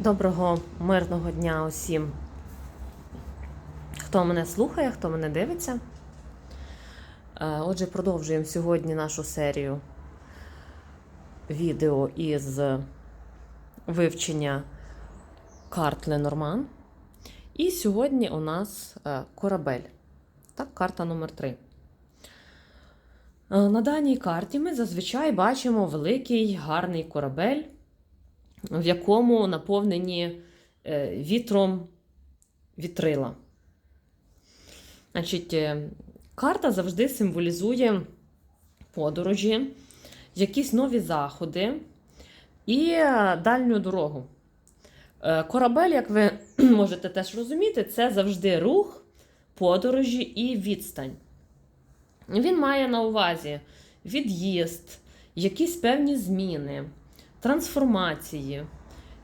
Доброго мирного дня усім, хто мене слухає, хто мене дивиться. Е, Отже, продовжуємо сьогодні нашу серію відео із вивчення карт Ленорман. І сьогодні у нас е, корабель. Так, карта номер 3. На даній карті ми зазвичай бачимо великий гарний корабель в якому наповнені е, вітром вітрила. Значить, е, карта завжди символізує подорожі, якісь нові заходи і е, дальню дорогу. Корабель, як ви можете теж розуміти, це завжди рух, подорожі і відстань. Він має на увазі від'їзд, якісь певні зміни трансформації,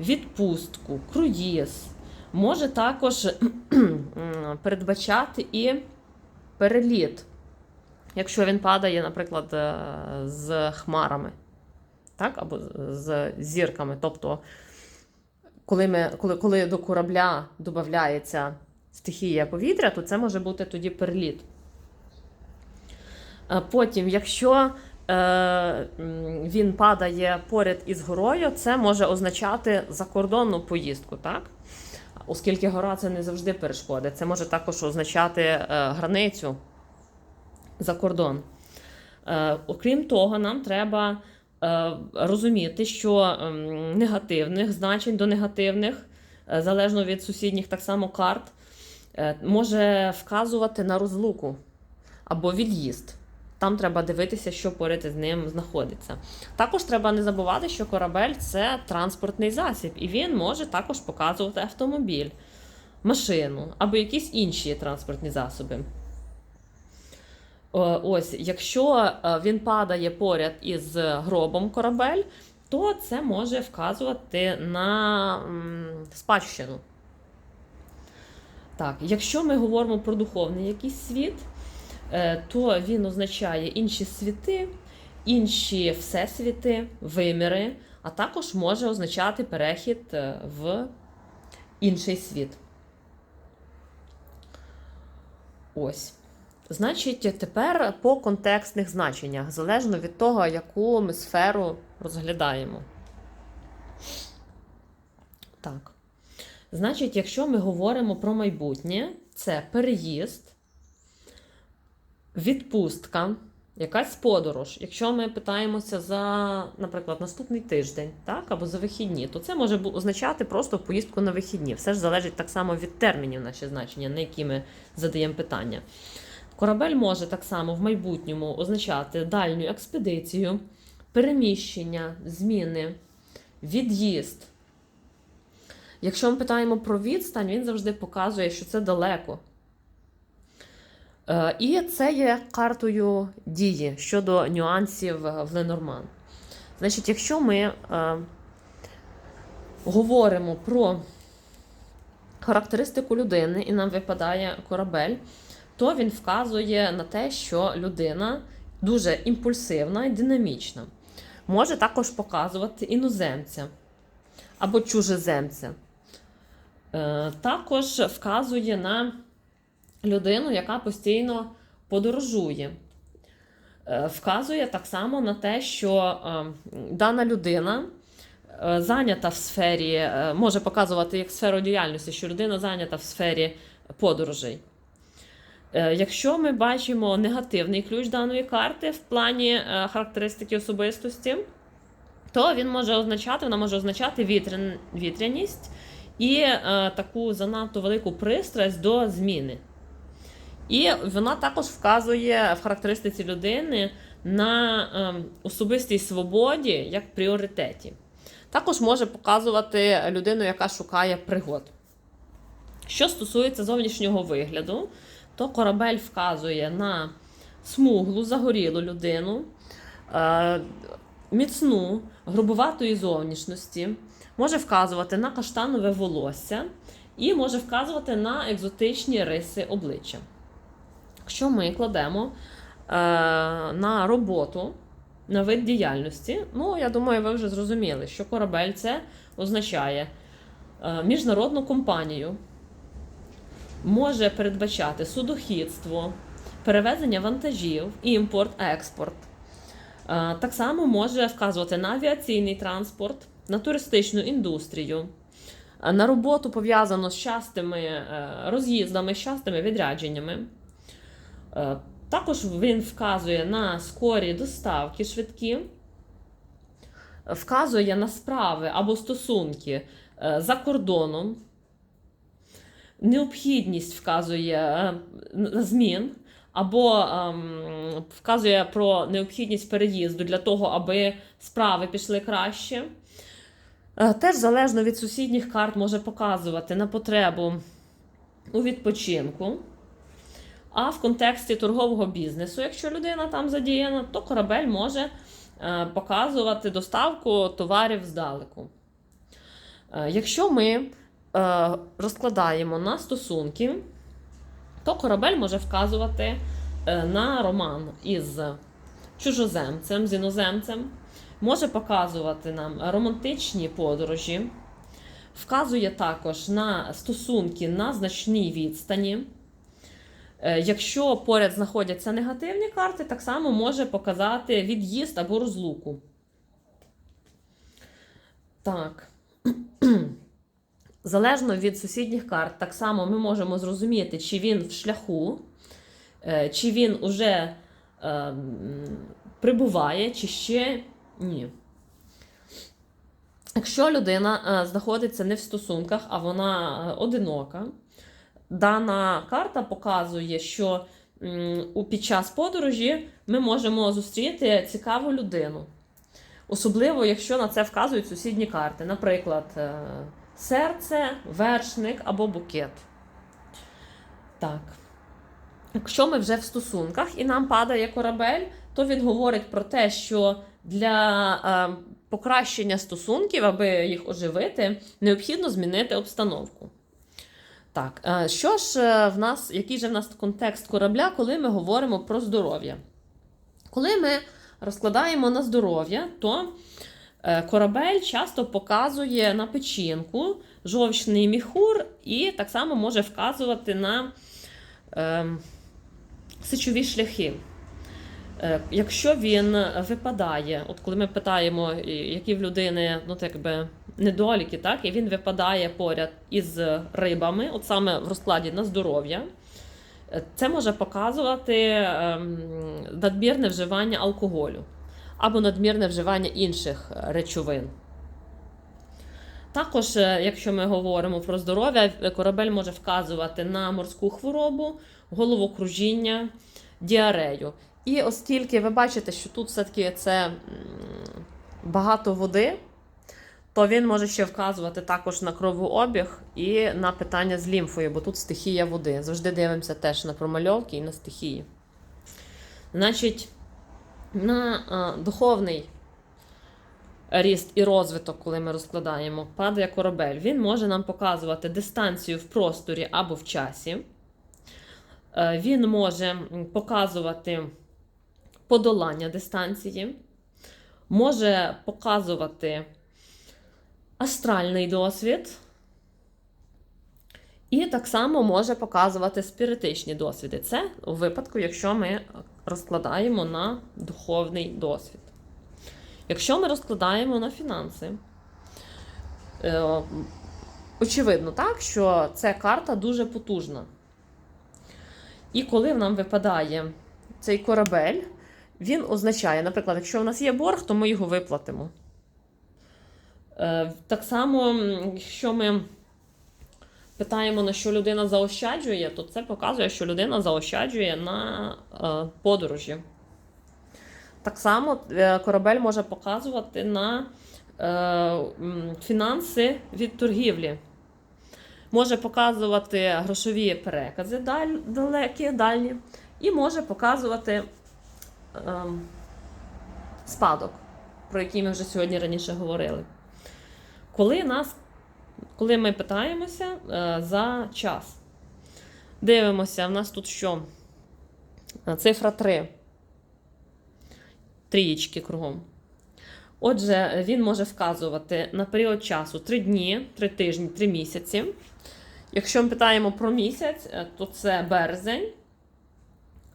відпустку, круїз. Може також передбачати і переліт, якщо він падає, наприклад, е, з хмарами, так? або з зірками. Тобто, коли, ми, коли, коли до корабля додається стихія повітря, то це може бути тоді переліт. Е, Потім, якщо він падає поряд із горою, це може означати закордонну поїздку, так? Оскільки гора це не завжди перешкода. Це може також означати е, границю за кордон. Е, окрім того, нам треба е, розуміти, що ем, негативних значень до негативних, е, залежно від сусідніх так само карт, е, може вказувати на розлуку або від'їзд. Там треба дивитися, що поряд із ним знаходиться. Також треба не забувати, що корабель це транспортний засіб, і він може також показувати автомобіль, машину або якісь інші транспортні засоби. Ось, якщо е, він падає поряд із гробом корабель, то це може вказувати на спадщину. Так, якщо ми говоримо про духовний якийсь світ, е, то він означає інші світи, інші всесвіти, виміри, а також може означати перехід е, в інший світ. Ось. Значить, тепер по контекстних значеннях, залежно від того, яку ми сферу розглядаємо. Так. Значить, якщо ми говоримо про майбутнє, це переїзд, відпустка, якась подорож. Якщо ми питаємося за, наприклад, наступний тиждень, так, або за вихідні, то це може означати просто поїздку на вихідні. Все ж залежить так само від термінів наші значення, на які ми задаємо питання. Корабель може так само в майбутньому означати дальню експедицію, переміщення, зміни, від'їзд. Якщо ми питаємо про відстань, він завжди показує, що це далеко. Е, І це є картою дії щодо нюансів в Ленорман. Значить, якщо ми е, говоримо про характеристику людини, і нам випадає корабель, то він вказує на те, що людина дуже імпульсивна і динамічна. Може також показувати іноземця або чужеземця. Е, Також вказує на людину, яка постійно подорожує. Е, Вказує так само на те, що е, дана людина е, зайнята в сфері, може показувати як сферу діяльності, що людина зайнята в сфері подорожей. Якщо ми бачимо негативний ключ даної карти в плані характеристики особистості, то він може означати, вона може означати вітряність і таку занадто велику пристрасть до зміни. І вона також вказує в характеристиці людини на е, особистій свободі як пріоритеті. Також може показувати людину, яка шукає пригод. Що стосується зовнішнього вигляду, то корабель вказує на смуглу, загорілу людину, е, міцну, грубуватої зовнішності, може вказувати на каштанове волосся і може вказувати на екзотичні риси обличчя. Якщо ми кладемо е, на роботу, на вид діяльності, ну, я думаю, ви вже зрозуміли, що корабель це означає е, міжнародну компанію, може передбачати судохідство, перевезення вантажів, імпорт, експорт. Е, Так само може вказувати на авіаційний транспорт, на туристичну індустрію, е, на роботу пов'язану з частими е, роз'їздами, з частими відрядженнями. Е, Також він вказує на скорі доставки швидкі, вказує на справи або стосунки е, за кордоном, необхідність вказує е, змін, або ем, вказує про необхідність переїзду для того, аби справи пішли краще. Теж залежно від сусідніх карт може показувати на потребу у відпочинку. А в контексті торгового бізнесу, якщо людина там задіяна, то корабель може е, показувати доставку товарів здалеку. Е, Якщо ми е, розкладаємо на стосунки, то корабель може вказувати на роман із чужоземцем, з іноземцем, може показувати нам романтичні подорожі, вказує також на стосунки на значній відстані. Е, Якщо поряд знаходяться негативні карти, так само може показати від'їзд або розлуку. Так. Залежно від сусідніх карт, так само ми можемо зрозуміти, чи він в шляху, е, чи він уже е, прибуває, чи ще ні. Якщо людина е, знаходиться не в стосунках, а вона одинока, дана карта показує, що під час подорожі ми можемо зустріти цікаву людину. Особливо, якщо на це вказують сусідні карти, наприклад, е, серце, вершник або букет. Так. Якщо ми вже в стосунках і нам падає корабель, то він говорить про те, що для е, покращення стосунків, аби їх оживити, необхідно змінити обстановку. Так, е, що ж е, в нас, який же в нас контекст корабля, коли ми говоримо про здоров'я? Коли ми розкладаємо на здоров'я, то е, корабель часто показує на печінку жовчний міхур і так само може вказувати на е, сечові шляхи. Якщо він випадає, от коли ми питаємо, які в людини ну, так би, недоліки, так, і він випадає поряд із рибами, от саме в розкладі на здоров'я, це може показувати ем, надмірне вживання алкоголю або надмірне вживання інших речовин. Також, е, якщо ми говоримо про здоров'я, корабель може вказувати на морську хворобу, головокружіння, діарею. І оскільки ви бачите, що тут все-таки це багато води, то він може ще вказувати також на кровообіг і на питання з лімфою, бо тут стихія води. Завжди дивимося теж на промальовки і на стихії. Значить, на а, духовний ріст і розвиток, коли ми розкладаємо, падає корабель, він може нам показувати дистанцію в просторі або в часі. Е, Він може показувати подолання дистанції, може показувати астральний досвід. І так само може показувати спіритичні досвіди. Це у випадку, якщо ми розкладаємо на духовний досвід. Якщо ми розкладаємо на фінанси, е, очевидно, так, що ця карта дуже потужна. І коли нам випадає цей корабель, він означає, наприклад, якщо в нас є борг, то ми його виплатимо. Е, Так само, якщо ми питаємо, на що людина заощаджує, то це показує, що людина заощаджує на е, подорожі. Так само е, корабель може показувати на фінанси від торгівлі. Може показувати грошові перекази далекі, дальні, і може показувати е, спадок, про який ми вже сьогодні раніше говорили. Коли, нас, коли ми питаємося е, за час, дивимося, в нас тут що? Е, Цифра 3. Трієчки кругом. Отже, він може вказувати на період часу 3 дні, 3 тижні, 3 місяці. Якщо ми питаємо про місяць, е, то це березень.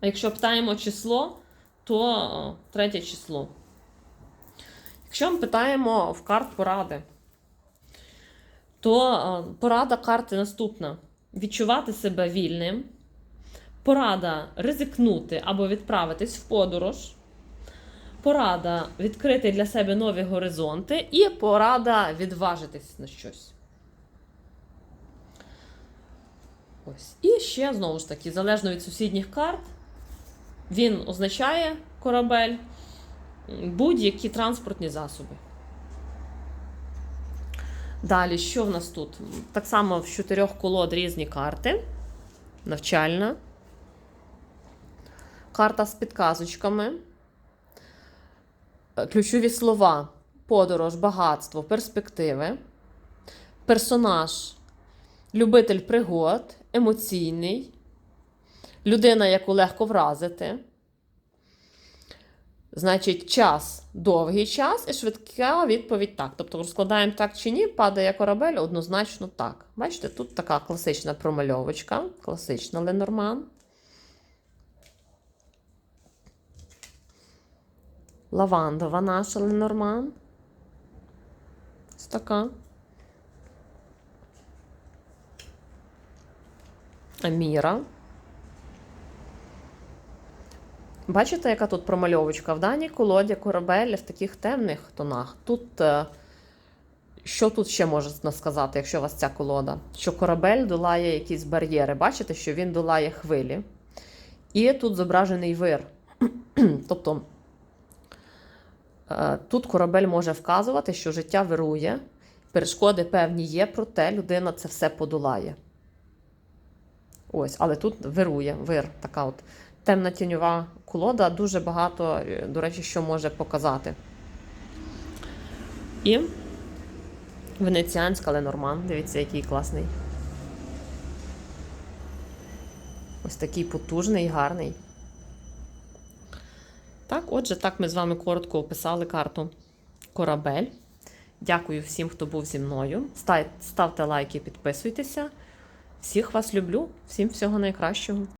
А якщо питаємо число, то третє число. Якщо ми питаємо в карт поради, то е, порада карти наступна: відчувати себе вільним, порада ризикнути або відправитись в подорож, порада відкрити для себе нові горизонти, і порада відважитись на щось. Ось. І ще, знову ж таки, залежно від сусідніх карт, він означає корабель будь-які транспортні засоби. Далі, що в нас тут? Так само в чотирьох колод різні карти. Навчальна. Карта з підказочками. Е, Ключові слова: подорож, багатство, перспективи. Персонаж, любитель пригод, емоційний. Людина, яку легко вразити. Значить, час довгий час і швидка відповідь так. Тобто розкладаємо так чи ні, падає корабель однозначно так. Бачите, тут така класична промальовочка, класична Ленорман. Лавандова наша Ленорман. Ось така. Аміра. Бачите, яка тут промальовочка? В даній колоді корабель в таких темних тонах. Тут, е, що тут ще можна сказати, якщо у вас ця колода? Що корабель долає якісь бар'єри. Бачите, що він долає хвилі. І тут зображений вир. тобто е, тут корабель може вказувати, що життя вирує, перешкоди певні є, проте людина це все подолає. Ось, але тут вирує вир, така от темна тіньова колода, дуже багато, е, до речі, що може показати. І венеціанська Ленорман. Дивіться, який класний. Ось такий потужний, гарний. Так, отже, так ми з вами коротко описали карту Корабель. Дякую всім, хто був зі мною. Став- Ставте лайки, підписуйтеся. Всіх вас люблю, всім всього найкращого.